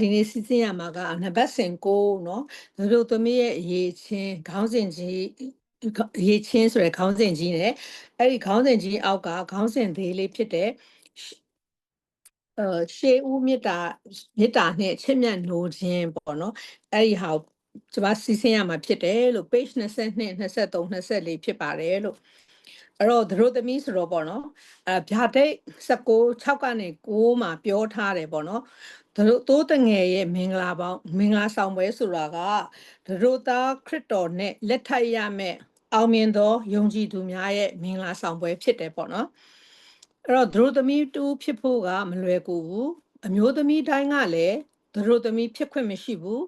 ဒီနေ့စီစဉ်ရမှာကနံပါတ်စဉ်6เนาะတို့သမီးရဲ့အရေးချင်းခေါင်းစဉ်ကြီးအရေးချင်းဆိုရယ်ခေါင်းစဉ်ကြီးနဲ့အဲ့ဒီခေါင်းစဉ်ကြီးအောက်ကခေါင်းစဉ်သေးလေးဖြစ်တဲ့အဲရှေးဦးမြစ်တာမြစ်တာနဲ့ချစ်မြတ်နိုးခြင်းပေါ့နော်အဲ့ဒီဟာကျွန်မစီစဉ်ရမှာဖြစ်တယ်လို့ page 22 23 24ဖြစ်ပါတယ်လို့အဲ့တော့တို့သမီးဆိုတော့ပေါ့နော်အဲဗျာဒိတ်16 6ကနေ9မှာပြောထားတယ်ပေါ့နော် တို့တိုးတငယ်ရဲ့မင်္ဂလာပေါင်းမင်္ဂလာဆောင်ပွဲဆိုတာကတို့သားခရစ်တော်နဲ့လက်ထပ်ရမယ်အောင်မြင်သောယုံကြည်သူများရဲ့မင်္ဂလာဆောင်ပွဲဖြစ်တယ်ပေါ့နော်အဲ့တော့တို့သမီးတူဖြစ်ဖို့ကမလွယ်ကူဘူးအမျိုးသမီးတိုင်းကလည်းတို့သမီးဖြစ်ခွင့်မရှိဘူး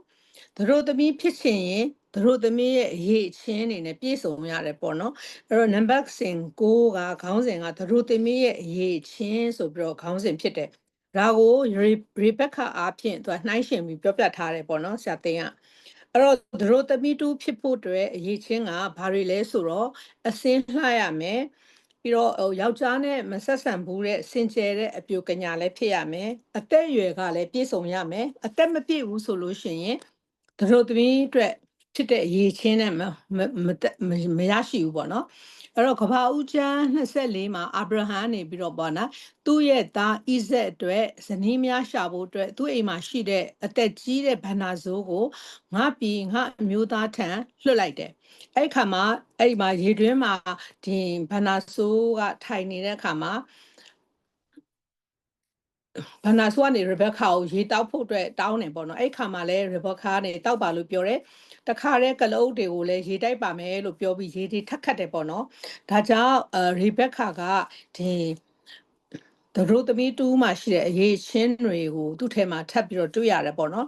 တို့သမီးဖြစ်ချင်ရင်တို့သမီးရဲ့အရေးချင်းအနေနဲ့ပြည့်စုံရတယ်ပေါ့နော်အဲ့တော့ number စဉ်6ကခေါင်းစဉ်ကတို့သမီးရဲ့အရေးချင်းဆိုပြီးတော့ခေါင်းစဉ်ဖြစ်တယ် ဒါကိုရေဘက်ခါအားဖြင့်သူကနှိုင်းရှင်ပြီးပြောပြထားတယ်ပေါ့နော်ဆရာတင်ကအဲ့တော့တို့သမီးတူဖြစ်ဖို့အတွက်အရေးချင်းကဘာတွေလဲဆိုတော့အစင်းလှရမယ်ပြီးတော့ဟိုယောက်ျားနဲ့မဆက်ဆံဘူးတဲ့စင်ကြယ်တဲ့အပြိုကညာလည်းဖြစ်ရမယ်အသက်အရွယ်ကလည်းပြည့်စုံရမယ်အသက်မပြည့်ဘူးဆိုလို့ရှိရင်တို့သမီးအတွက် ဖြစ်တဲ့အရေးချင်းနဲ့မမမရရှိဘူးပေါ့နော်အဲ့တော့ကဘာဦးကျမ်း24မှာအာဗြဟံနေပြီးတော့ပေါ့နော်သူ့ရဲ့သားဣဇက်အတွက်ဇနီးများရှာဖို့အတွက်သူ့အိမ်မှာရှိတဲ့အသက်ကြီးတဲ့ဗန္နာဇိုးကိုငါပြီးငါအမျိုးသားထံလွှတ်လိုက်တယ်အဲ့ခါမှာအဲ့ဒီမှာရေတွင်းမှာဒီဗန္နာဇိုးကထိုင်နေတဲ့အခါမှာဗန္နာဆိုကနေရီဘက်ကာကိုရေတောက်ဖို့အတွက်တောင်းတယ်ပေါ့နော်အဲ့ခါမှာလဲရီဘက်ကာကနေတောက်ပါလို့ပြောတယ် တခါတည်းကလုတ်တွေကိုလည်းရေတိုက်ပါမယ်လို့ပြောပြီးရေတွေထက်ခတ်တယ်ပေါ့နော်ဒါကြောင့်ရီဘက်ကာကဒီတို့သမီးတူးမှရှိတဲ့အရေးချင်းတွေကိုသူ့ထဲမှာထပ်ပြီးတော့တွေ့ရတယ်ပေါ့နော်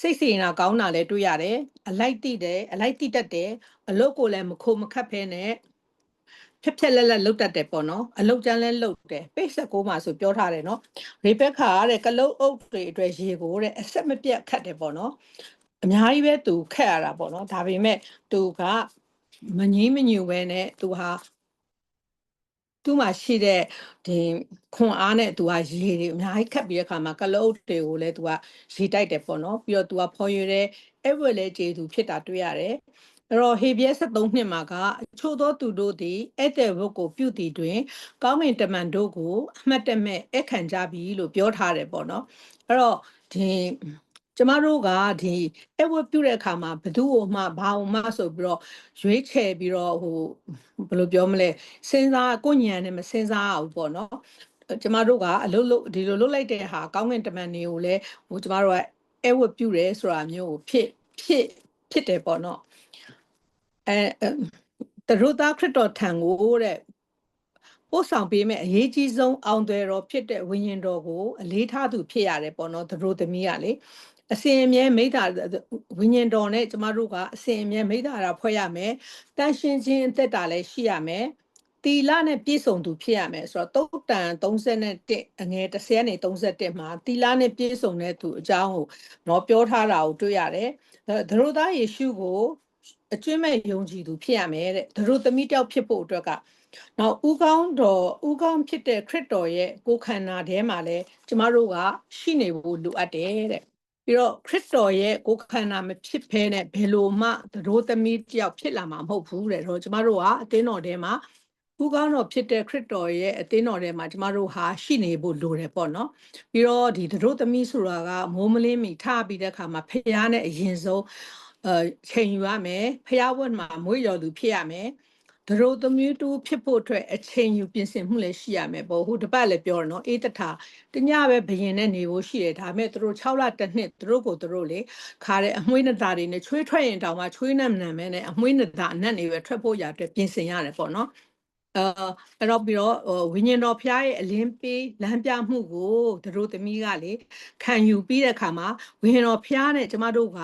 စိတ်စေနာကောင်းတာလည်းတွေ့ရတယ်အလိုက်တိတယ်အလိုက်တိတတ်တယ်အလုတ်ကိုလည်းမခိုမခတ်ဖဲနဲ့ဖြက်ဖြက်လက်လက်လုတ်တတ်တယ်ပေါ့နော်အလုတ်ကျန်းလဲလုတ်တယ်ပိတ်ဆက်ကိုမှာဆိုပြောထားတယ်နော်ရေဘက်ခါတဲ့ကလုတ်အုပ်တွေအတွက်ရေကိုတဲ့အဆက်မပြတ်ခတ်တယ်ပေါ့နော် အများကြီးပဲသူခက်ရတာပေါ့နော်ဒါပေမဲ့သူကမငြင်းမညူပဲနဲ့သူဟာသူ့မှာရှိတဲ့ဒီခွန်အားနဲ့သူကရေတွေအများကြီးခတ်ပြီးတဲ့ခါမှာကလုတ်တွေကိုလည်းသူကရေတိုက်တယ်ပေါ့နော်ပြီးတော့သူကဖော်ရွတဲ့အဲ့ဝဲလဲကျေသူဖြစ်တာတွေ့ရတယ်အဲ့တော့ဟေဘရဲ73နှစ်မှာကအချို့သောသူတို့သည်ဧတဲ့ဘုတ်ကိုပြုတည်တွင် ကောင်းကင်တမန်တို့ကိုအမှတ်တမဲ့အခန့်ကြပြီလို့ပြောထားတယ်ပေါ့နော်အဲ့တော့ဒီ ကျမတို့ကဒီအဝတ်ပြုတဲ့အခါမှာဘသူ့ကိုမှဘာအောင်မှဆိုပြီးတော့ရွေးချယ်ပြီးတော့ဟိုဘယ်လိုပြောမလဲစဉ်းစားကိုညံနဲ့မစဉ်းစားအောင်ပေါ့နော်ကျမတို့ကအလုပ်လုပ်ဒီလိုလုပ်လိုက်တဲ့ဟာကောင်းကင်တမန်တွေကိုလည်းဟိုကျမတို့ကအဝတ်ပြုတယ်ဆိုတာမျိုးကိုဖြစ်ဖြစ်ဖြစ်တယ်ပေါ့နော်အဲတရုသားခရစ်တော်ထံကိုတဲ့ပို့ဆောင်ပေးမဲ့အရေးကြီးဆုံးအောင်တယ်တော်ဖြစ်တဲ့ဝိညာဉ်တော်ကိုအလေးထားသူဖြစ်ရတယ်ပေါ့နော်သူတို့သမီးကလေ အစဉ်အမြဲမိဒ္ဓဝိညာဉ်တော်နဲ့ကျမတို့ကအစဉ်အမြဲမိဒ္ဓရာဖွဲ့ရမယ်တန်ရှင်းခြင်းအသက်တာလည်းရှိရမယ်တီလနဲ့ပြည့်စုံသူဖြစ်ရမယ်ဆိုတော့တုတ်တန်31အငယ်30နဲ့31မှာတီလနဲ့ပြည့်စုံတဲ့သူအကြောင်းကိုတော့ပြောထားတာကိုတွေ့ရတယ်။သတို့သားယေရှုကိုအကျွင့်မဲ့ယုံကြည်သူဖြစ်ရမယ်တဲ့သူတို့သမီးတယောက်ဖြစ်ဖို့အတွက်ကနောက်ဥကောင်းတော်ဥကောင်းဖြစ်တဲ့ခရစ်တော်ရဲ့ကိုယ်ခန္ဓာထဲမှာလဲကျမတို့ကရှိနေဖို့လိုအပ်တယ်တဲ့ ပြီးတော့ခရစ်တော်ရဲ့ကိုယ်ခန္ဓာမဖြစ်ဘဲနဲ့ဘယ်လိုမှသူတို့သမီးတယောက်ဖြစ်လာမှာမဟုတ်ဘူးတဲ့တော့ကျမတို့ကအသင်းတော်ထဲမှာဥကောင်းတော်ဖြစ်တဲ့ခရစ်တော်ရဲ့အသင်းတော်ထဲမှာကျမတို့ဟာရှိနေဖို့လိုတယ်ပေါ့နော်ပြီးတော့ဒီသူတို့သမီးဆိုတာကမိုးမလင်းမီထပြီးတဲ့အခါမှာဖះနဲ့အရင်ဆုံးအချိန်ယူရမယ်ဖျားဝတ်မှာမွေးတော်သူဖြစ်ရမယ် ဒရိုသမီးတူဖြစ်ဖို့အတွက်အချိန်ယူပြင်ဆင်မှုလည်းရှိရမယ်ပေါ့ဟိုတပတ်လည်းပြောတော့နော်အေးတထာတညပဲဘယင်နဲ့နေဖို့ရှိတယ်ဒါပေမဲ့သူတို့6လတစ်နှစ်သူတို့ကိုသူတို့လေခါတဲ့အမွှေးနတာတွေနဲ့ချွေးထွက်ရင်တောင်မှချွေးနဲ့မနံမဲနဲ့အမွှေးနတာအနက်နေပဲထွက်ဖို့ရအတွက်ပြင်ဆင်ရတယ်ပေါ့နော်အဲအဲ့တော့ပြီးတော့ဝိညာဉ်တော်ဖျားရဲ့အလင်းပေးလမ်းပြမှုကိုတို့သမီးကလေခံယူပြီးတဲ့အခါမှာဝိညာဉ်တော်ဖျားနဲ့ကျမတို့က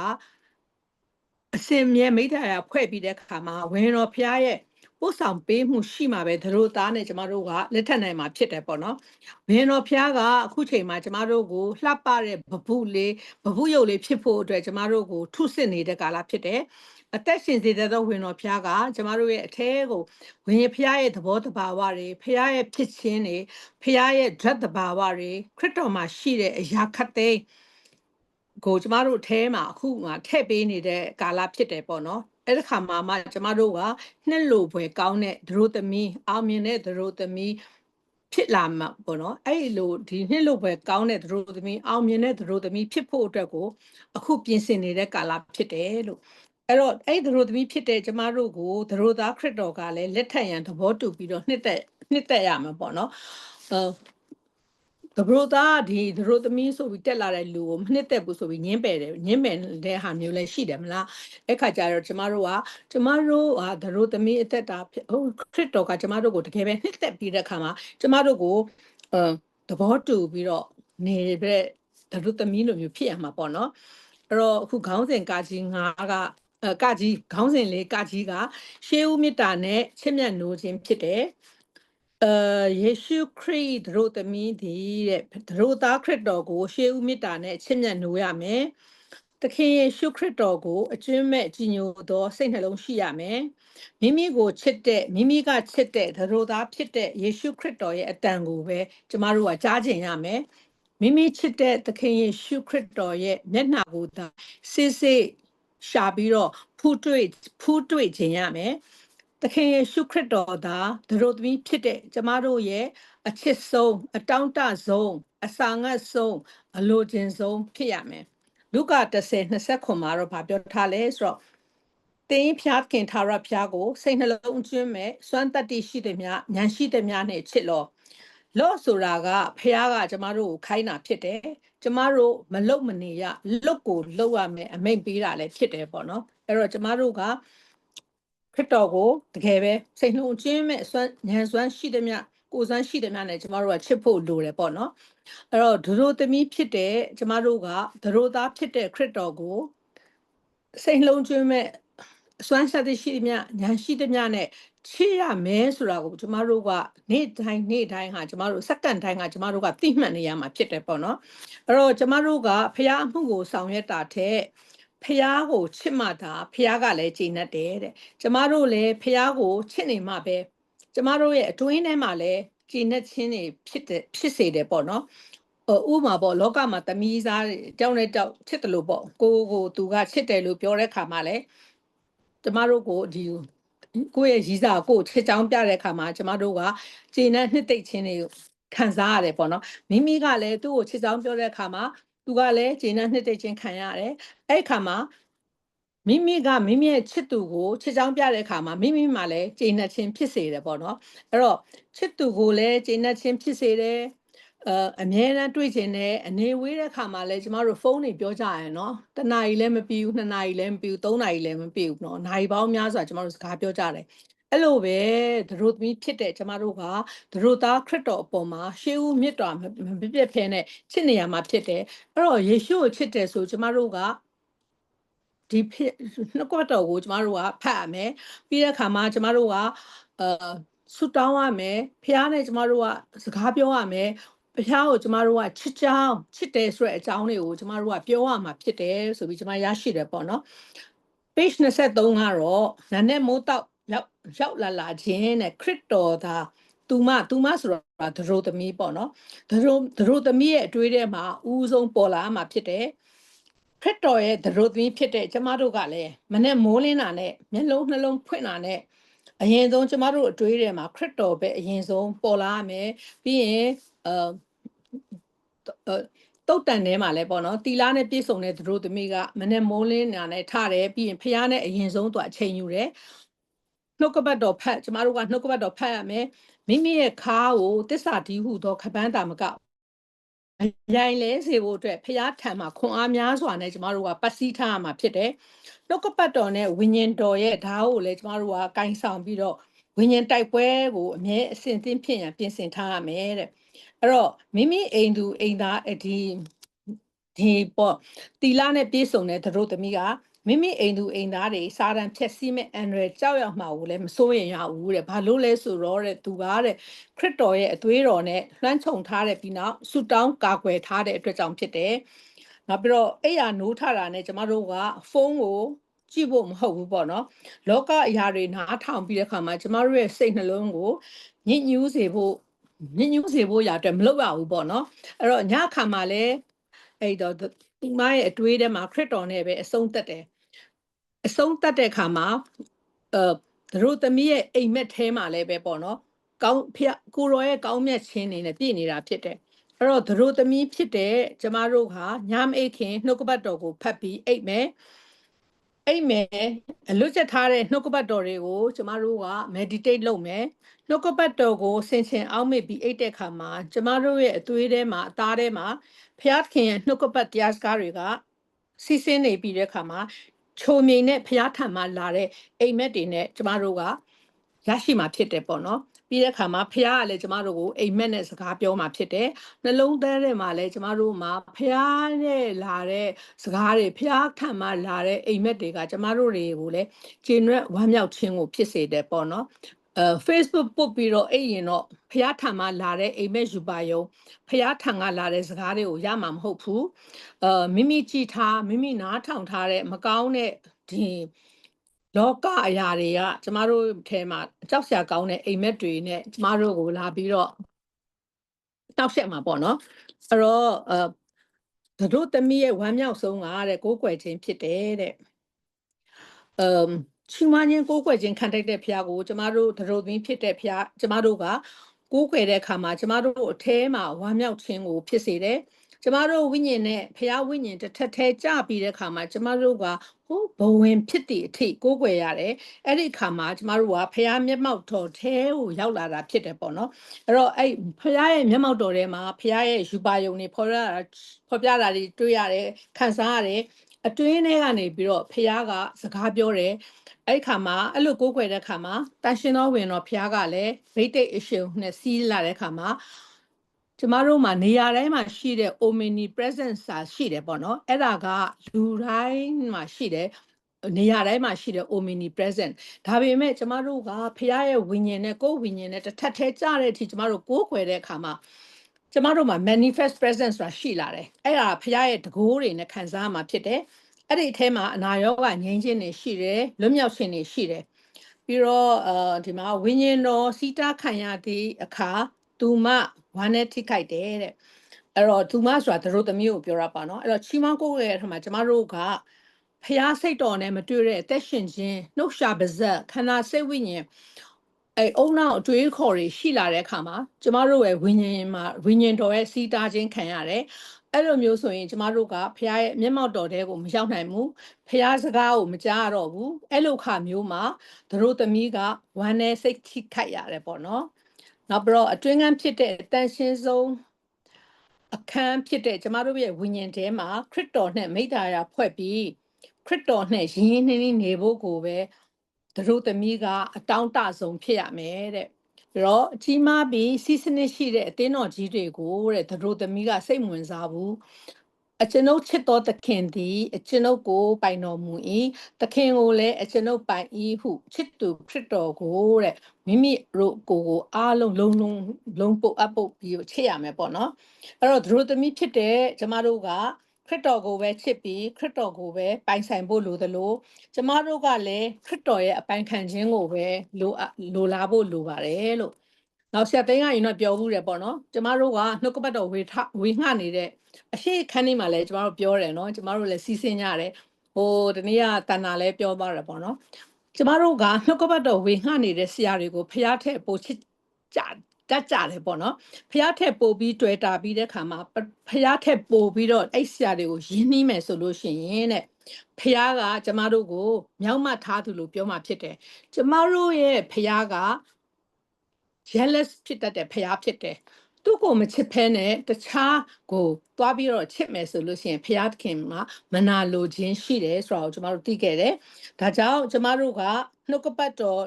အစင်မြဲမိသားရဖွဲ့ပြီးတဲ့အခါမှာဝင်းတော်ဖျားရဲ့ ပို့ဆောင်ပေးမှုရှိမှာပဲတို့သားနဲ့ကျမတို့ကလက်ထပ်နိုင်မှာဖြစ်တယ်ပေါ့နော်။ဘင်းတော်ဖျားကအခုချိန်မှာကျမတို့ကိုလှပတဲ့ဘပုလေးဘပုရုပ်လေးဖြစ်ဖို့အတွက်ကျမတို့ကိုထုစစ်နေတဲ့ကာလဖြစ်တယ်။အသက်ရှင်စေတဲ့သောဝင်တော်ဖျားကကျမတို့ရဲ့အထဲကိုဝင်ဖျားရဲ့သဘောတဘာဝတွေဖျားရဲ့ဖြစ်ခြင်းတွေဖျားရဲ့ဓာတ်တဘာဝတွေခရစ်တော်မှာရှိတဲ့အရာခတ်သိမ်းကိုကျမတို့အဲမှာအခုမှထည့်ပေးနေတဲ့ကာလဖြစ်တယ်ပေါ့နော် အဲ့ဒီခါမှာမှကျမတို့ကနှစ်လိုပွဲကောင်းတဲ့ဒရိုသမီအောင်မြင်တဲ့ဒရိုသမီဖြစ်လာမှာပေါ့နော်အဲ့လိုဒီနှစ်လိုပွဲကောင်းတဲ့ဒရိုသမီအောင်မြင်တဲ့ဒရိုသမီဖြစ်ဖို့အတွက်ကိုအခုပြင်ဆင်နေတဲ့ကာလဖြစ်တယ်လို့အဲ့တော့အဲ့ဒရိုသမီဖြစ်တဲ့ကျမတို့ကိုဒရိုသားခရစ်တော်ကလည်းလက်ထပ်ရန်သဘောတူပြီးတော့နှစ်သက်နှစ်သက်ရမှာပေါ့နော် အဲတဘရိုသားဒီဒရိုသမီးဆိုပြီးတက်လာတဲ့လူကိုမနှစ်သက်ဘူးဆိုပြီးညင်းပယ်တယ်ညင်းပယ်တဲ့ဟာမျိုးလည်းရှိတယ်မလားအဲ့ခါကျတော့ကျမတို့ကကျမတို့ဟာဒရိုသမီးအသက်တာဟိုခရစ်တော်ကကျမတို့ကိုတကယ်ပဲနှစ်သက်ပြီးတဲ့ခါမှာကျမတို့ကိုအဲသဘောတူပြီးတော့နေတဲ့ဒရိုသမီးလိုမျိုးဖြစ်ရမှာပေါ့နော်အဲ့တော့အခုခေါင်းစဉ်ကာကြီး9ကအဲကာကြီးခေါင်းစဉ်လေးကာကြီးကရှေးဦးမေတ္တာနဲ့ချစ်မြတ်နိုးခြင်းဖြစ်တယ် အဲယေရှုခရစ်တို့သမီးသည်တဲ့တို့သားခရစ်တော်ကို ရှေးဦးမေတ္တာနဲ့ချစ်မြတ်နိုးရမယ်။သခင်ယေရှုခရစ်တော်ကိုအကျွမ်းမဲ့ကြည်ညိုသောစိတ်နှလုံးရှိရမယ်။မိမိကိုချစ်တဲ့မိမိကချစ်တဲ့တို့သားဖြစ်တဲ့ယေရှုခရစ်တော်ရဲ့အတန်ကိုပဲကျမတို့ကကြားကျင်ရမယ်။မိမိချစ်တဲ့သခင်ယေရှုခရစ်တော်ရဲ့မျက်နှာကိုသာစစ်စစ်ရှာပြီးတော့ဖူးတွေ့ဖူးတွေ့ခြင်းရမယ်။ သခင်ယေရှုခရစ်တော်သာဒရိုသမီးဖြစ်တဲ့ကျမတို့ရဲ့အချစ်ဆုံးအတောင့်တဆုံးအစာငတ်ဆုံးအလိုချင်ဆုံးဖြစ်ရမယ်လူကာ30 29မှာတော့ဗာပြောထားလဲဆိုတော့တင်းဖျားခင်ထာရဖျားကိုစိတ်နှလုံးကျွင်းမဲ့စွမ်းတတ္တိရှိသည်များဉာဏ်ရှိသည်များနဲ့ချစ်လောလော့ဆိုတာကဖះကကျမတို့ကိုခိုင်းတာဖြစ်တယ်ကျမတို့မလုတ်မနေရလုတ်ကိုလုတ်ရမယ်အမိန့်ပေးတာလည်းဖြစ်တယ်ပေါ့နော်အဲ့တော့ကျမတို့က ခရစ်တော်ကိုတကယ်ပဲစိတ်နှုံအချင်းမဲ့စွမ်းဉာဏ်စွမ်းရှိသည်မြကိုယ်စွမ်းရှိသည်မြနဲ့ကျမတို့ကချစ်ဖို့လိုတယ်ပေါ့နော်အဲ့တော့ဒရိုသမီးဖြစ်တဲ့ကျမတို့ကဒရိုသားဖြစ်တဲ့ခရစ်တော်ကိုစိတ်နှလုံးကျွင်းမဲ့စွမ်းဆက်သည်ရှိသည်မြဉာဏ်ရှိသည်မြနဲ့ချစ်ရမယ်ဆိုတာကိုကျမတို့ကနေ့တိုင်းနေ့တိုင်းဟာကျမတို့စက္ကန့်တိုင်းကကျမတို့ကသိမှတ်နေရမှာဖြစ်တယ်ပေါ့နော်အဲ့တော့ကျမတို့ကဖះအမှုကိုဆောင်ရွက်တာထက် ဖះကိုချစ်မှသာဖះကလည်းကြည်နပ်တယ်တဲ့ကျမတို့လည်းဖះကိုချစ်နေမှပဲကျမတို့ရဲ့အတွင်းထဲမှာလည်းကြည်နပ်ခြင်းတွေဖြစ်တဲ့ဖြစ်စေတယ်ပေါ့နော်ဟိုဥမာပေါ့လောကမှာသမီးစားတောင်းတဲ့တောက်ချစ်တယ်လို့ပေါ့ကိုကိုသူကချစ်တယ်လို့ပြောတဲ့ခါမှာလည်းကျမတို့ကိုဒီကိုယ့်ရဲ့ရည်စားကိုချစ်ချောင်းပြတဲ့ခါမှာကျမတို့ကခြေနဲ့နှစ်သိမ့်ခြင်းတွေခံစားရတယ်ပေါ့နော်မိမိကလည်းသူ့ကိုချစ်ချောင်းပြောတဲ့ခါမှာ သူကလည်းဂျင်းနဲ့နှစ်သိချင်းခံရတယ်အဲ့ခါမှာမိမိကမိမိရဲ့ချစ်သူကိုချစ်ချောင်းပြတဲ့အခါမှာမိမိမှလည်းကျေနပ်ခြင်းဖြစ်စေတယ်ပေါ့နော်အဲ့တော့ချစ်သူကိုလည်းကျေနပ်ခြင်းဖြစ်စေတယ်အအမြဲတမ်းတွေ့ချင်တယ်အနေဝေးတဲ့ခါမှာလည်းကျမတို့ဖုန်းတွေပြောကြရယ်နော်တနားရီလည်းမပြီးဘူးနှစ်နာရီလည်းမပြီးဘူးသုံးနာရီလည်းမပြီးဘူးနော်နိုင်ပေါင်းများစွာကျမတို့စကားပြောကြတယ် အဲ့လိုပဲဒရိုသမီးဖြစ်တဲ့ကျမတို့ကဒရိုသားခရစ်တော်အပေါ်မှာရှေးဦးမြတ်တော်မပြပြဖဲနဲ့ချစ်နေရမှာဖြစ်တယ်အဲ့တော့ယေရှုကိုချစ်တယ်ဆိုကျမတို့ကဒီနှုတ်ကပတ်တော်ကိုကျမတို့ကဖတ်ရမယ်ပြီးတဲ့အခါမှာကျမတို့ကအာဆူတောင်းရမယ်ဖះနဲ့ကျမတို့ကစကားပြောရမယ်ဖះကိုကျမတို့ကချစ်ချောင်းချစ်တယ်ဆိုတဲ့အကြောင်းတွေကိုကျမတို့ကပြောရမှာဖြစ်တယ်ဆိုပြီးကျမရရှိတယ်ပေါ့နော် page 23ကတော့နာနဲ့မိုးတောက် ရောက်ရောက်လာလာခြင်းနဲ့ခရစ်တော်သာသူမသူမဆိုတော့ဒရိုသမီးပေါ့နော်ဒရိုဒရိုသမီးရဲ့အတွေးထဲမှာဦးဆုံးပေါ်လာမှာဖြစ်တယ်ခရစ်တော်ရဲ့ဒရိုသမီးဖြစ်တဲ့ကျမတို့ကလည်းမနဲ့မိုးလင်းတာနဲ့မျက်လုံးနှလုံးဖွင့်တာနဲ့အရင်ဆုံးကျမတို့အတွေးထဲမှာခရစ်တော်ပဲအရင်ဆုံးပေါ်လာရမယ်ပြီးရင်အာတုတ်တန်ထဲမှာလဲပေါ့နော်တီလာနဲ့ပြည့်စုံတဲ့သူတို့သမီးကမနဲ့မိုးလင်းနာနဲ့ထတယ်ပြီးရင်ဖះနဲ့အရင်ဆုံးသူအချိန်ယူတယ် နှုတ်ကပတ်တော်ဖတ်ကျမတို့ကနှုတ်ကပတ်တော်ဖတ်ရမယ်မိမိရဲ့ခါကိုတစ္ဆာတီးဟုသောခပန်းတာမကအရိုင်လဲစေဖို့အတွက်ဖျားထံမှာခွန်အားများစွာနဲ့ကျမတို့ကပတ်စည်းထားရမှာဖြစ်တယ်နှုတ်ကပတ်တော်နဲ့ဝိညာဉ်တော်ရဲ့ဓာတ်ကိုလည်းကျမတို့ကကင်ဆောင်ပြီးတော့ဝိညာဉ်တိုက်ပွဲကိုအမြဲအစဉ်သင်းဖြစ်ရန်ပြင်ဆင်ထားရမယ်တဲ့အဲ့တော့မိမိအိမ်သူအိမ်သားဒီဒီပေါ့တီလာနဲ့ပြေးဆုံတဲ့သတို့သမီးက မိမိအိမ်သူအိမ်သားတွေစာတန်ဖြက်စီးမဲ့အန်ရယ်ကြောက်ရောက်မှာကိုလည်းမစိုးရင်ရဘူးတဲ့ဘာလို့လဲဆိုတော့တဲ့သူကတဲ့ခရစ်တော်ရဲ့အသွေးတော်နဲ့လှမ်းခြုံထားတဲ့ပြီးနောက်ဆူတောင်းကာကွယ်ထားတဲ့အတွက်ကြောင့်ဖြစ်တယ်နောက်ပြီးတော့အဲ့ရနိုးထတာနဲ့ကျမတို့ကဖုန်းကိုကြည့်ဖို့မဟုတ်ဘူးပေါ့နော်လောကအရာတွေနားထောင်ပြီးတဲ့ခါမှာကျမတို့ရဲ့စိတ်နှလုံးကိုညစ်ညူးစေဖို့ညစ်ညူးစေဖို့ရအတွက်မလုပ်ရဘူးပေါ့နော်အဲ့တော့ညခါမှာလည်းအဲ့တော့သူမရဲ့အတွေးထဲမှာခရစ်တော်နဲ့ပဲအဆုံးသက်တယ် အဆုံးသက်တဲ့ခါမှာအဲသူတို့သမီးရဲ့အိမ်မက်ထဲမှာလည်းပဲပေါ့နော်ကောင်းဖျက်ကိုရောရဲ့ကောင်းမြတ်ခြင်းနေနဲ့ပြည့်နေတာဖြစ်တယ်အဲ့တော့သူတို့သမီးဖြစ်တဲ့ကျမတို့ဟာညမအိတ်ခင်နှုတ်ကပတ်တော်ကိုဖတ်ပြီးအိတ်မယ်အိတ်မယ်အလွတ်ချက်ထားတဲ့နှုတ်ကပတ်တော်တွေကိုကျမတို့က meditate လုပ်မယ်နှုတ်ကပတ်တော်ကိုဆင်ခြင်အောက်မေ့ပြီးအိတ်တဲ့ခါမှာကျမတို့ရဲ့အသွေးထဲမှာအသားထဲမှာဖျားခင်ရဲ့နှုတ်ကပတ်တရားစကားတွေကစီးဆင်းနေပြီးတဲ့ခါမှာ ချိုမြိန်နဲ့ဖျားထံမှာလာတဲ့အိမ်မက်တွေနဲ့ကျမတို့ကရရှိမှာဖြစ်တယ်ပေါ့နော်ပြီးတဲ့အခါမှာဖះကလည်းကျမတို့ကိုအိမ်မက်နဲ့စကားပြောมาဖြစ်တယ်နှလုံးသားထဲမှာလည်းကျမတို့မှာဖះနဲ့လာတဲ့စကားတွေဖះခံမှာလာတဲ့အိမ်မက်တွေကကျမတို့တွေကိုလည်းခြေရွက်ဝမ်းမြောက်ခြင်းကိုဖြစ်စေတယ်ပေါ့နော် အဲ Facebook ပုတ်ပြီးတော့အဲ့ရင်တော့ဖះထံမှာလာတဲ့အိမ်မက်ယူပါယုံဖះထံကလာတဲ့စကားတွေကိုရမှာမဟုတ်ဘူးအဲမိမိကြည်ထားမိမိနားထောင်ထားတဲ့မကောင်းတဲ့ဒီလောကအရာတွေကကျမတို့ထဲမှာကြောက်စရာကောင်းတဲ့အိမ်မက်တွေနဲ့ကျမတို့ကိုလာပြီးတော့တောက်ရှက်မှာပေါ့နော်အဲ့တော့အဲတို့သမီးရဲ့ဝမ်းမြောက်ဆုံးကတဲ့ကိုးကွယ်ခြင်းဖြစ်တယ်တဲ့အမ် ချီးမွမ်းခြင်းကိုးကွယ်ခြင်းခံထိုက်တဲ့ဖခင်ကိုကျမတို့တို့သမီးဖြစ်တဲ့ဖခင်ကျမတို့ကကိုးကွယ်တဲ့အခါမှာကျမတို့အထဲမှာဝမ်းမြောက်ခြင်းကိုဖြစ်စေတယ်ကျမတို့ဝိညာဉ်နဲ့ဖះဝိညာဉ်တစ်ထက်ထဲကြပြီးတဲ့အခါမှာကျမတို့ကဟိုဘဝင်ဖြစ်တဲ့အထိကိုးကွယ်ရတယ်အဲ့ဒီအခါမှာကျမတို့ကဖះမျက်မှောက်တော်ထဲကိုရောက်လာတာဖြစ်တယ်ပေါ့နော်အဲ့တော့အဲ့ဖះရဲ့မျက်မှောက်တော်ထဲမှာဖះရဲ့ယူပါယုံတွေဖော်ရတာဖော်ပြတာတွေတွေ့ရတယ်ခံစားရတယ် အတွင်းထဲကနေပြီးတော့ဖះကစကားပြောတယ်အဲ့ခါမှာအဲ့လိုကိုးကွယ်တဲ့ခါမှာတန်ရှင်တော်ဝင်တော်ဖះကလည်းဗိတ်တိတ်အရှင်နဲ့စီးလာတဲ့ခါမှာကျမတို့မှာနေရာတိုင်းမှာရှိတဲ့ omni presence စာရှိတယ်ပေါ့နော်အဲ့ဒါကလူတိုင်းမှာရှိတယ်နေရာတိုင်းမှာရှိတဲ့ omni present ဒါပေမဲ့ကျမတို့ကဖခင်ရဲ့ဝိညာဉ်နဲ့ကိုယ်ဝိညာဉ်နဲ့တစ်ထပ်ထဲကြတဲ့အထိကျမတို့ကိုးကွယ်တဲ့အခါမှာ ကျမတို့မှာ manifest presence ဆိုတာရှိလာတယ်အဲ့ဒါဖခင်ရဲ့တကိုးတွေနဲ့ခံစားမှာဖြစ်တယ်အဲ့ဒီအထဲမှာအနာရောဂါငြိမ်းခြင်းတွေရှိတယ်လွတ်မြောက်ခြင်းတွေရှိတယ်ပြီးတော့အဲဒီမှာဝိညာဉ်တော်စီတာခံရသည့်အခါသူမဝမ်းနဲ့ထိခိုက်တယ်တဲ့အဲ့တော့သူမဆိုတာတို့သမီးကိုပြောရပါတော့အဲ့တော့ချီမောင်းကိုရဲ့အထက်မှာကျမတို့ကဖျားစိတ်တော်နဲ့မတွေ့တဲ့အသက်ရှင်ခြင်းနှုတ်ရှာပါဇက်ခန္ဓာစိတ်ဝိညာဉ် အဲအုံနောက်အတွေးခေါ်တွေရှိလာတဲ့အခါမှာကျမတို့ရဲ့ဝိညာဉ်မှာဝိညာဉ်တော်ရဲ့စီးတားခြင်းခံရတယ်အဲ့လိုမျိုးဆိုရင်ကျမတို့ကဖះရဲ့မျက်မှောက်တော်တဲကိုမရောက်နိုင်ဘူးဖះစကားကိုမကြားတော့ဘူးအဲ့လိုခါမျိုးမှာတို့သမီးကဝမ်းနဲ့စိတ်ထိခိုက်ရတယ်ပေါ့နော်နောက်ပြီးတော့အတွင်းကန်းဖြစ်တဲ့တန်ရှင်းဆုံးအခန်းဖြစ်တဲ့ကျမတို့ရဲ့ဝိညာဉ်ထဲမှာခရစ်တော်နဲ့မိတ္တာယာဖွဲ့ပြီးခရစ်တော်နဲ့ယဉ်ယဉ်နှင်းနှင်းနေဖို့ကိုပဲ တို့သမီးကအတောင်းတဆုံးဖြစ်ရမယ်တဲ့ပြီးတော့အကြီးမားပြီးစီးစနစ်ရှိတဲ့အသင်းတော်ကြီးတွေကိုတဲ့တို့သမီးကစိတ်ဝင်စားဘူးအကျွန်ုပ်ချစ်တော်သခင်သည်အကျွန်ုပ်ကိုပိုင်တော်မူ၏သခင်ကိုလည်းအကျွန်ုပ်ပိုင်၏ဟုချစ်သူခရစ်တော်ကိုတဲ့မိမိတို့ကိုကိုအားလုံးလုံးလုံးလုံးပုတ်အပ်ပုတ်ပြီးချစ်ရမယ်ပေါ့နော်အဲ့တော့သူတို့သမီးဖြစ်တဲ့ကျမတို့က ခရစ်တော်ကိုပဲချစ်ပြီးခရစ်တော်ကိုပဲပိုင်ဆိုင်ဖို့လိုသလိုကျမတို့ကလည်းခရစ်တော်ရဲ့အပိုင်ခံခြင်းကိုပဲလိုလိုလားဖို့လိုပါတယ်လို့နောက်ဆက်သိန်းကရင်တော့ပြောဘူးတယ်ပေါ့နော်ကျမတို့ကနှုတ်ကပတ်တော်ဝေထဝေငှနေတဲ့အရှိခန်းလေးမှာလည်းကျမတို့ပြောတယ်နော်ကျမတို့လည်းစီးဆင်းကြတယ်ဟိုဒီနေ့ကတန်တာလည်းပြောသွားတယ်ပေါ့နော်ကျမတို့ကနှုတ်ကပတ်တော်ဝေငှနေတဲ့ဆရာတွေကိုဖျားထက်ပိုချစ်ကြ တတ်ကြတယ်ပေါ့နော်ဖျားထက်ပိုပြီးတွေ့တာပြီးတဲ့ခါမှာဖျားထက်ပိုပြီးတော့အဲ့ဆရာတွေကိုယဉ်နှီးမယ်ဆိုလို့ရှိရင်တဲ့ဖျားကကျမတို့ကိုမြောက်မှတ်ထားသူလို့ပြောမှဖြစ်တယ်ကျမတို့ရဲ့ဖျားက jealous ဖြစ်တတ်တဲ့ဖျားဖြစ်တယ်သူ့ကိုမချစ်ဖဲနဲ့တခြားကိုသွားပြီးတော့ချစ်မယ်ဆိုလို့ရှိရင်ဖျားခင်မှာမနာလိုခြင်းရှိတယ်ဆိုတာကိုကျမတို့သိခဲ့တယ်ဒါကြောင့်ကျမတို့ကနှုတ်ကပတ်တော်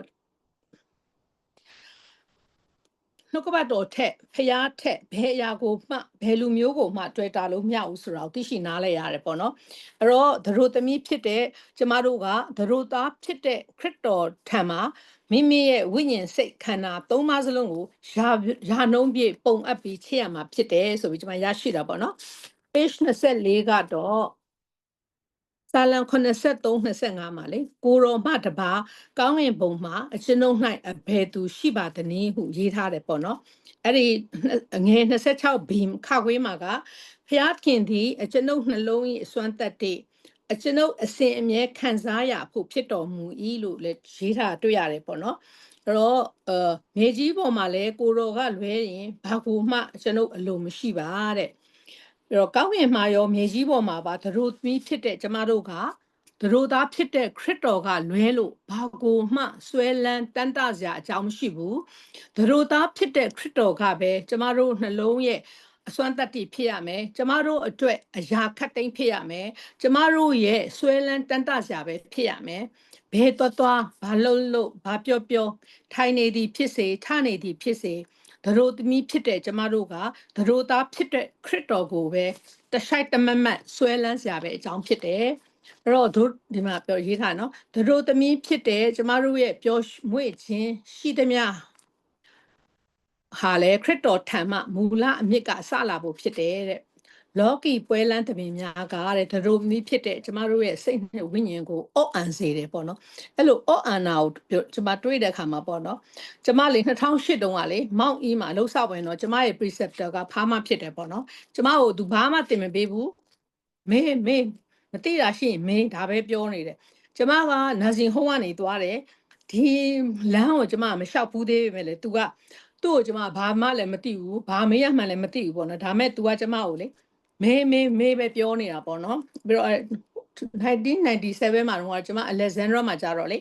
နှုတ်ကပတ်တော်ထက်ဖျားထက်ဘယ်အရာကိုမှဘယ်လူမျိုးကိုမှတွေ့တာလို့မရဘူးဆိုတာကိုသိရှိနားလဲရတယ်ပေါ့နော်အဲ့တော့သတို့သမီးဖြစ်တဲ့ကျမတို့ကသတို့သားဖြစ်တဲ့ခရစ်တော်ထံမှာမိမိရဲ့ဝိညာဉ်စိတ်ခန္ဓာသုံးပါးစလုံးကိုရာရာနှုံးပြည့်ပုံအပ်ပြီးချစ်ရမှာဖြစ်တယ်ဆိုပြီးကျွန်မရရှိတာပေါ့နော် page 24ကတော့ စာလံ83 25မှာလေကိုတော်မှတပါကောင်းငင်ဘုံမှာအကျွန်ုပ်၌အဘယ်သူရှိပါသနည်းဟုရေးထားတယ်ပေါ့နော်အဲ့ဒီငယ်26ဘီခခွေးမှာကဖဖျားခင်သည်အကျွန်ုပ်နှလုံး၏အစွမ်းသက်တည်းအကျွန်ုပ်အစဉ်အမြဲခံစားရဖို့ဖြစ်တော်မူ၏လို့လည်းရေးထားတွေ့ရတယ်ပေါ့နော်အဲ့တော့အဲမြေကြီးပေါ်မှာလည်းကိုတော်ကလွဲရင်ဘာကူမှကျွန်ုပ်အလိုမရှိပါတဲ့ အဲ့တော့ကောင်းကင်မှာရောမြေကြီးပေါ်မှာပါသူတို့သမီးဖြစ်တဲ့ကျမတို့ကသူတို့သားဖြစ်တဲ့ခရစ်တော်ကလွဲလို့ဘာကိုမှဆွဲလန်းတန်တစရာအကြောင်းမရှိဘူးသူတို့သားဖြစ်တဲ့ခရစ်တော်ကပဲကျမတို့နှလုံးရဲ့အစွမ်းတတ္တိဖြစ်ရမယ်ကျမတို့အတွက်အရာခတ်သိမ်းဖြစ်ရမယ်ကျမတို့ရဲ့ဆွဲလန်းတန်တစရာပဲဖြစ်ရမယ်ဘယ်သွားသွားဘာလို့လို့ဘာပြောပြောထိုင်နေသည်ဖြစ်စေထနေသည်ဖြစ်စေ သတို့သမီးဖြစ်တဲ့ကျမတို့ကသတို့သားဖြစ်တဲ့ခရစ်တော်ကိုပဲတဆိုင်တမတ်မတ်ဆွဲလန်းစရာပဲအကြောင်းဖြစ်တယ်အဲ့တော့တို့ဒီမှာပြောရေးထားနော်သတို့သမီးဖြစ်တဲ့ကျမတို့ရဲ့ပြောမွေ့ခြင်းရှိသမျှဟာလေခရစ်တော်ထံမှမူလအမြစ်ကစလာဖို့ဖြစ်တယ်တဲ့ လောကီပွဲလန်းတပင်များကတဲ့ဒရုမီဖြစ်တဲ့ကျမတို့ရဲ့စိတ်နဲ့ဝိညာဉ်ကိုအော့အန်စေတယ်ပေါ့နော်အဲ့လိုအော့အန်နာကိုကျမတွေးတဲ့အခါမှာပေါ့နော်ကျမလေ2008တုန်းကလေမောင်အီးမှာလှုပ်ဆောက်ဝင်တော့ကျမရဲ့ preceptor ကဖားမဖြစ်တယ်ပေါ့နော်ကျမကိုသူဘာမှတင်မပေးဘူးမေးမေးမသိတာရှိရင်မေးဒါပဲပြောနေတယ်ကျမကနာဇင်ဟုံးကနေသွားတယ်ဒီလမ်းကိုကျမမလျှောက်ဘူးသေးပဲလေ तू ကသူ့ကိုကျမဘာမှလည်းမသိဘူးဘာမေးရမှန်းလည်းမသိဘူးပေါ့နော်ဒါမဲ့ तू ကကျမကိုလေ မေးမေးမေးပဲပြောနေတာပေါ့နော်ပြီးတော့1997မှာတော့ကျွန်မ Alexandra မှာကြာတော့လေ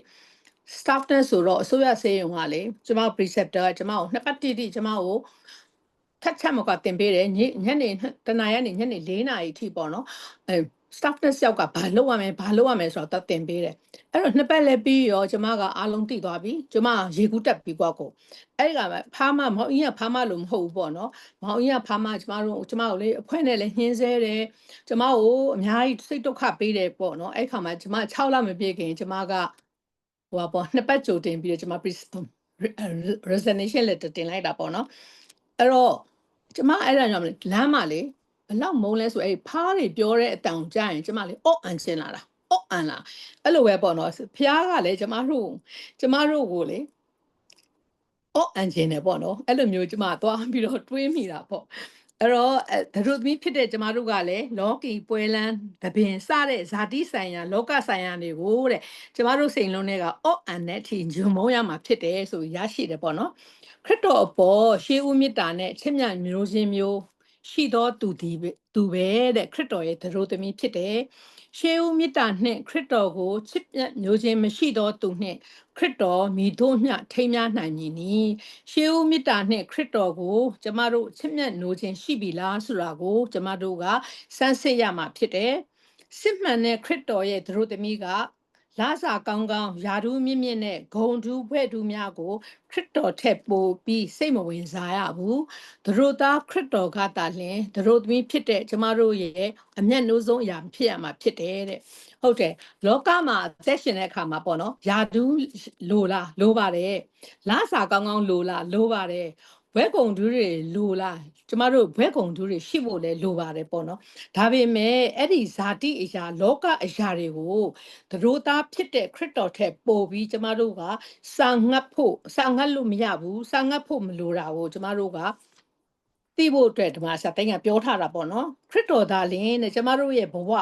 staff nurse ဆိုတော့အစိုးရဆေးရုံကလေကျွန်မ preceptor ကကျွန်မကိုနှစ်ပတ်တိတိကျွန်မကိုထက်ချက်မကတင်ပေးတယ်ညညနေတနာရီညနေ4နာရီထိပေါ့နော်အဲ staff nurse ယောက်ကဘာလုပ်ရမလဲဘာလုပ်ရမလဲဆိုတော့တင်ပေးတယ်အဲ့တော့နှစ်ပတ်လည်းပြီးရောကျမကအားလုံးတည်သွားပြီကျမရေကူးတက်ပြီးကွာကိုအဲ့ကဖားမမောင်အင်းကဖားမလို့မဟုတ်ဘူးပေါ့နော်မောင်အင်းကဖားမကျမတို့ကျမတို့လေအဖွဲနဲ့လည်းညှင်းဆဲတယ်ကျမကိုအများကြီးစိတ်ဒုက္ခပေးတယ်ပေါ့နော်အဲ့ခါမှာကျမ6လမပြည့်ခင်ကျမကဟိုပါပေါ့နှစ်ပတ်ကြိုတင်ပြီးတော့ကျမ resignation letter တင်လိုက်တာပေါ့နော်အဲ့တော့ကျမအဲ့ဒါကြောင့်လမ်းမှာလေ ဘလောက်မုန်းလဲဆိုအဲ့ဖားတွေပြောတဲ့အတောင်ကြားရင်ကျမလေအော့အန်ချင်လာတာအော့အန်လာအဲ့လိုပဲပေါ့နော်ဖះကလည်းကျမတို့ကျမတို့ကိုလေအော့အန်ချင်တယ်ပေါ့နော်အဲ့လိုမျိုးကျမသွားပြီးတော့တွေးမိတာပေါ့အဲ့တော့ဒရုသမီးဖြစ်တဲ့ကျမတို့ကလည်းလောကီပွဲလန်းသဘင်စတဲ့ဇာတိဆိုင်ရာလောကဆိုင်ရာတွေကိုတဲ့ကျမတို့စိန်လုံးတွေကအော့အန်တဲ့အထိဂျုံမုံရမှာဖြစ်တယ်ဆိုရရှိတယ်ပေါ့နော်ခရစ်တော်အပေါ်ရှေးဦးမြတ်တာနဲ့ချစ်မြတ်မျိုးချင်းမျိုး ရှိသောသူဒီသူပဲတဲ့ခရစ်တော်ရဲ့သရိုးသမီးဖြစ်တယ်ရှေးဦးမြတ်တာနှင့်ခရစ်တော်ကိုချစ်မြတ်မျိုးချင်းမရှိသောသူနှင့်ခရစ်တော်မိတို့မျှထိမ်းများနိုင်မည်နီရှေးဦးမြတ်တာနှင့်ခရစ်တော်ကို ကျမတို့ချစ်မြတ်မျိုးချင်းရှိပြီလားဆိုတာကို ကျမတို့ကစမ်းစစ်ရမှာဖြစ်တယ်စစ်မှန်တဲ့ခရစ်တော်ရဲ့သရိုးသမီးက လာစာကောင်းကောင်းယာဒူးမြင့်မြင့်နဲ့ဂုံဒူးဘွဲ့ဒူးများကို ခရစ်တော်ထက်ပိုပြီးစိတ်မဝင်စားရဘူးသူတို့သားခရစ်တော်ကတာလင်သူတို့သမီးဖြစ်တဲ့ကျမတို့ရဲ့အမျက်နှိုးဆုံးအရာဖြစ်ရမှာဖြစ်တယ်တဲ့ဟုတ်တယ်လောကမှာသက်ရှင်တဲ့အခါမှာပေါ့နော်ယာဒူးလိုလားလိုပါတယ်လာစာကောင်းကောင်းလိုလားလိုပါတယ် ဘွဲကုံဒူးတွေလိုလားကျမတို့ဘွဲကုံဒူးတွေရှိဖို့လဲလိုပါတယ်ပေါ့နော်ဒါပေမဲ့အဲ့ဒီဇာတိအရာလောကအရာတွေကိုသတို့သားဖြစ်တဲ့ခရစ်တော်ထက်ပိုပြီးကျမတို့ကစာငတ်ဖို့စာငတ်လို့မရဘူးစာငတ်ဖို့မလိုတာကိုကျမတို့က သိဖို့အတွက်ဒီမှာဆရာတိုင်ကပြောထားတာပေါ့နော်ခရစ်တော်သားလင်းတဲ့ကျမတို့ရဲ့ဘဝ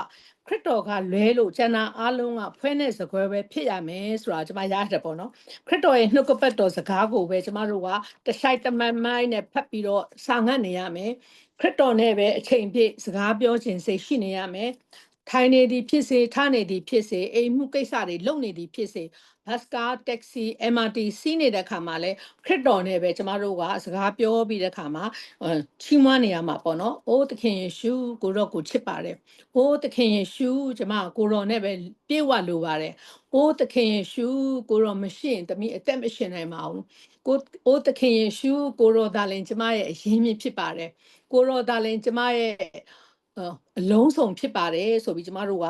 ခရစ်တော်ကလွဲလို့ကျန်တာအလုံးကဖွဲနဲ့စကွဲပဲဖြစ်ရမယ်ဆိုတာကျွန်မရတယ်ပေါ့နော်ခရစ်တော်ရဲ့နှုတ်ကပတ်တော်စကားကိုပဲကျမတို့ကတဆိုင်တမန်မိုင်းနဲ့ဖတ်ပြီးတော့စာငတ်နေရမယ်ခရစ်တော်နဲ့ပဲအချိန်ပြည့်စကားပြောခြင်းစိတ်ရှိနေရမယ်ထိုင်နေသည်ဖြစ်စေထားနေသည်ဖြစ်စေအိမ်မှုကိစ္စတွေလုပ်နေသည်ဖြစ်စေ ဘတ်ကားတက္ကစီ MRT စီးနေတဲ့ခါမှာလဲခရစ်တော်နဲ့ပဲကျမတို့ကစကားပြောပြီးတဲ့ခါမှာချီးမွမ်းနေရမှာပေါ့နော်။အိုးသခင်ယေရှုကိုတော့ကိုချစ်ပါတယ်။အိုးသခင်ယေရှုကျမကိုတော်နဲ့ပဲပြေဝလိုပါတယ်။အိုးသခင်ယေရှုကိုတော်မရှိရင်တမီးအသက်မရှင်နိုင်ပါဘူး။ကိုအိုးသခင်ယေရှုကိုတော်ဒါလင်ကျမရဲ့အရင်းမြစ်ဖြစ်ပါတယ်။ကိုတော်ဒါလင်ကျမရဲ့အလုံးစုံဖြစ်ပါတယ်ဆိုပြီးကျမတို့က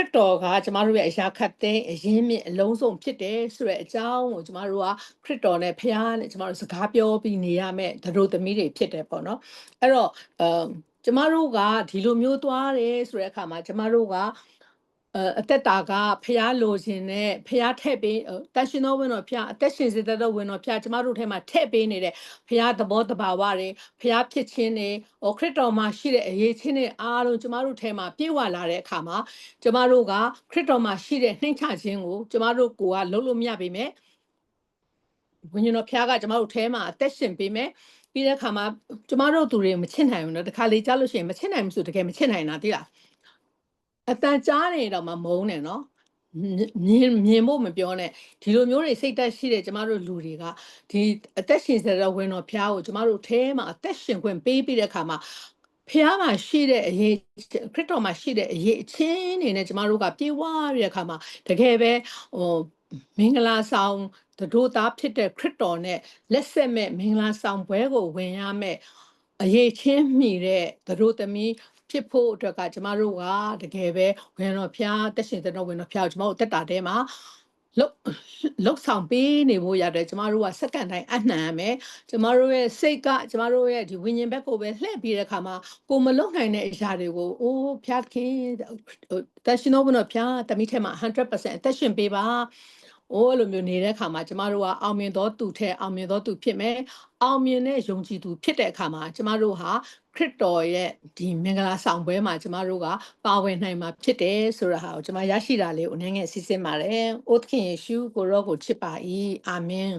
ခရစ်တော်ကကျမတို့ရဲ့အရာခတ်တဲ့အရင်းမြစ်အလုံးစုံဖြစ်တယ်ဆိုတဲ့အကြောင်းကိုကျမတို့ကခရစ်တော်နဲ့ဖခင်နဲ့ကျမတို့စကားပြောပြီးနေရမယ့်ဒရုသမီးတွေဖြစ်တယ်ပေါ့နော်အဲ့တော့အမ်ကျမတို့ကဒီလိုမျိုးသွားတယ်ဆိုတဲ့အခါမှာကျမတို့က အဲအသက်တာကဖះလိုခြင်းနဲ့ဖះထည့်ပေးတန်ရှင်သောဝင်တော်ဖះအသက်ရှင်စေတတ်သောဝင်တော်ဖះကျမတို့ထဲမှာထည့်ပေးနေတဲ့ဖះသဘောတဘာဝတွေဖះဖြစ်ခြင်းတွေဟောခရစ်တော်မှာရှိတဲ့အရေးချင်းတွေအားလုံးကျမတို့ထဲမှာပြည့်ဝလာတဲ့အခါမှာကျမတို့ကခရစ်တော်မှာရှိတဲ့နှိမ့်ချခြင်းကိုကျမတို့ကိုယ်ကလုံးလို့မရပေမဲ့ဝိညာဉ်တော်ဖះကကျမတို့ထဲမှာအသက်ရှင်ပေးမယ်ပြီးတဲ့အခါမှာကျမတို့သူတွေမချစ်နိုင်ဘူးနော်တခါလေကြားလို့ရှိရင်မချစ်နိုင်ဘူးဆိုတကယ်မချစ်နိုင်တာသိလား အတန်ကြားနေတော့မှမုန်းတယ်နော်မြင်မြင်ဖို့မပြောနဲ့ဒီလိုမျိုးတွေစိတ်တက်ရှိတဲ့ကျမတို့လူတွေကဒီအသက်ရှင်စေတဲ့ဝင်တော်ဖျားကိုကျမတို့အဲမှာအသက်ရှင်ခွင့်ပေးပြီးတဲ့အခါမှာဖျားမှာရှိတဲ့အရေးခရစ်တော်မှာရှိတဲ့အရေးအချင်းနေနဲ့ကျမတို့ကပြေဝရတဲ့အခါမှာတကယ်ပဲဟိုမင်္ဂလာဆောင်တို့သားဖြစ်တဲ့ခရစ်တော်နဲ့လက်ဆက်မဲ့မင်္ဂလာဆောင်ပွဲကိုဝင်ရမဲ့ အရေးချင်းမိတဲ့တို့သမီးဖြစ်ဖို့အတွက်ကကျမတို့ကတကယ်ပဲဝင်တော်ဖျားတက်ရှင်တဲ့တော်ဝင်တော်ဖျားကိုကျမတို့တက်တာတဲမှာလောက်လောက်ဆောင်ပေးနေဖို့ရတယ်ကျမတို့ကစက္ကန့်တိုင်းအနှံရမယ်ကျမတို့ရဲ့စိတ်ကကျမတို့ရဲ့ဒီဝိညာဉ်ဘက်ကိုပဲလှည့်ပြီးတဲ့အခါမှာကိုမလုံနိုင်တဲ့အရာတွေကိုအိုးဖျားခင်တက်ရှင်တော်ဝင်တော်ဖျားတမိထဲမှာ100%အသက်ရှင်ပေးပါ အိုးအဲ့လိုမျိုးနေတဲ့အခါမှာကျမတို့ကအောင်မြင်သောသူထဲအောင်မြင်သောသူဖြစ်မယ်အောင်မြင်တဲ့ယုံကြည်သူဖြစ်တဲ့အခါမှာကျမတို့ဟာခရစ်တော်ရဲ့ဒီမင်္ဂလာဆောင်ပွဲမှာကျမတို့ကပါဝင်နိုင်မှာဖြစ်တယ်ဆိုတာဟာကိုကျမရရှိတာလေးကိုအနေငယ်စီစဉ်ပါတယ်။အိုသခင်ယေရှုကိုရောကိုချစ်ပါ၏။အာမင်